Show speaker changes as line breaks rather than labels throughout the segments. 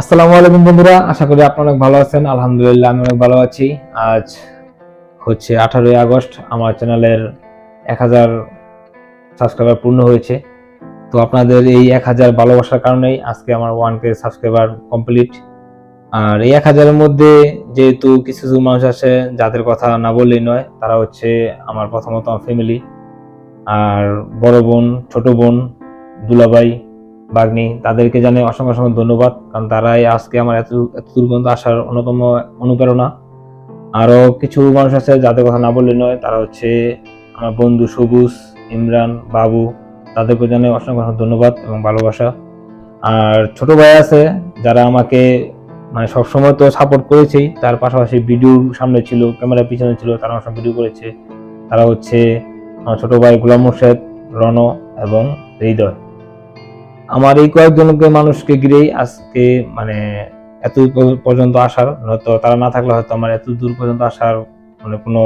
আসসালামু আলাইকুম বন্ধুরা, আশা করি আপনারা অনেক ভালো আছেন। আলহামদুলিল্লাহ, আমি অনেক ভালো আছি। আজ হচ্ছে আঠারোই আগস্ট, আমার চ্যানেলের এক হাজার সাবস্ক্রাইবার পূর্ণ হয়েছে। তো আপনাদের এই এক হাজার ভালোবাসার কারণেই আজকে আমার ওয়ান কে সাবস্ক্রাইবার কমপ্লিট। আর এই এক হাজারের মধ্যে যেহেতু কিছু কিছু মানুষ আছে, যাদের কথা না বললেই নয়, তারা হচ্ছে আমার প্রথমত আমার ফ্যামিলি আর বড় বোন, ছোট বোন, দুলাভাই বাগ্নি, তাদেরকে জানাই অসংখ্য অসংখ্য ধন্যবাদ, কারণ তারাই আজকে আমার এত এত দূর পর্যন্ত আসার অন্যতম অনুপ্রেরণা। আরও কিছু মানুষ আছে যাদের কথা না বললে নয়, তারা হচ্ছে আমার বন্ধু সবুজ, ইমরান, বাবু, তাদেরকে জানাই অসংখ্য অসংখ্য ধন্যবাদ এবং ভালোবাসা। আর ছোট ভাই আছে, যারা আমাকে মানে সবসময় তো সাপোর্ট করেছেই, তার পাশাপাশি ভিডিও সামনে ছিল ক্যামেরার পিছনে ছিল, তারা আমার সব ভিডিও করেছে। তারা হচ্ছে আমার ছোট ভাই গোলাম মোর্শেদ, রণ এবং হৃদয়। আমার এই কয়েকজনকে মানুষকে ঘিরেই আজকে মানে এত পর্যন্ত আসার, হয়তো তারা না থাকলে হয়তো আমার এত দূর পর্যন্ত আসার মানে কোনো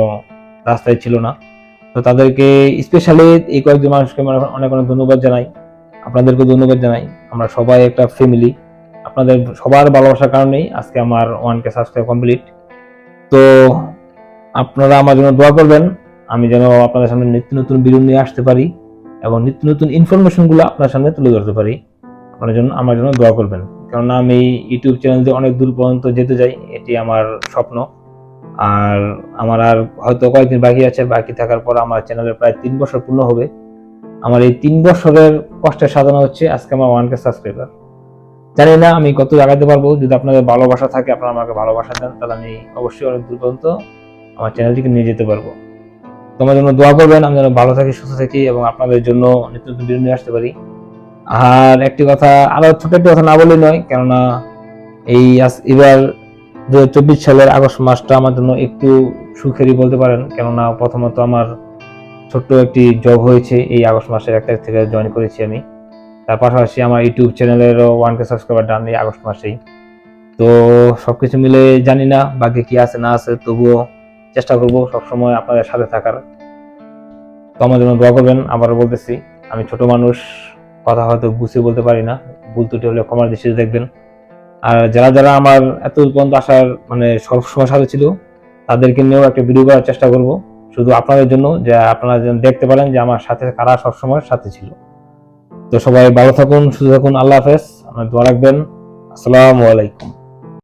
রাস্তাই ছিল না। তো তাদেরকে স্পেশালি এই কয়েকজন মানুষকে মানে অনেক অনেক ধন্যবাদ জানাই। আপনাদেরকে ধন্যবাদ জানাই। আমরা সবাই একটা ফ্যামিলি আপনাদের সবার ভালোবাসার কারণেই আজকে আমার ওয়ান কে সাবস্ক্রাইব কমপ্লিট তো আপনারা আমার জন্য দোয়া করবেন। আমি যেন আপনাদের সামনে নিত্য নতুন ভিডিও নিয়ে আসতে পারি। এবং নিত্য নতুন ইনফরমেশনগুলো আপনার সামনে তুলে ধরতে পারি। আপনার জন্য, আমার জন্য দোয়া করবেন। কেননা আমি ইউটিউব চ্যানেল দিয়ে অনেক দূর পর্যন্ত যেতে চাই, এটি আমার স্বপ্ন। আর আমার আর হয়তো কয়েকদিন বাকি আছে, বাকি থাকার পর আমার চ্যানেলের প্রায় তিন বছর পূর্ণ হবে। আমার এই তিন বছরের কষ্টের সাধনা হচ্ছে আজকে আমার ওয়ান কে সাবস্ক্রাইবার জানি না আমি কত আগাতে পারব, যদি আপনাদের ভালোবাসা থাকে, আপনারা আমাকে ভালোবাসা দেন, তাহলে আমি অবশ্যই অনেক দূর পর্যন্ত আমার চ্যানেলটিকে নিয়ে যেতে পারব। তোমার জন্য দোয়া করবেন, আমি যেন ভালো থাকি, সুস্থ থাকি এবং আপনাদের জন্য নিত্য নতুন ভিডিও নিয়ে আসতে পারি। আর একটি কথা, আরও ছোট একটি কথা না বললেই নয়, কেননা এই এবার দু চব্বিশ সালের আগস্ট মাসটা আমার জন্য একটু সুখেরই বলতে পারেন, কেননা প্রথমত আমার ছোট্ট একটি জব হয়েছে, এই আগস্ট মাসের এক তারিখ থেকে জয়েন করেছি আমি। তার পাশাপাশি আমার ইউটিউব চ্যানেলেরও ওয়ান কে সাবস্ক্রাইবার ডান এই আগস্ট মাসেই। তো সব কিছু মিলে জানি না, বাকি কি আছে না আছে, তবুও চেষ্টা করব সবসময় আপনাদের সাথে থাকার। তো আমার জন্য দোয়া করবেন, আবারও বলতেছি, আমি ছোট মানুষ, কথা হয়তো গুছিয়ে বলতে পারি না, ভুল ত্রুটি হলে ক্ষমার দৃষ্টিতে দেখবেন। আর যারা যারা আমার এত পর্যন্ত আসার মানে সবসময় সাথে ছিল, তাদেরকে নিয়েও একটা ভিডিও করার চেষ্টা করব, শুধু আপনাদের জন্য, যে আপনারা যেন দেখতে পারেন যে আমার সাথে কারা সবসময় সাথে ছিল। তো সবাই ভালো থাকুন, সুস্থ থাকুন, আল্লাহ হাফেজ, আমার দোয়া রাখবেন, আসসালামু আলাইকুম।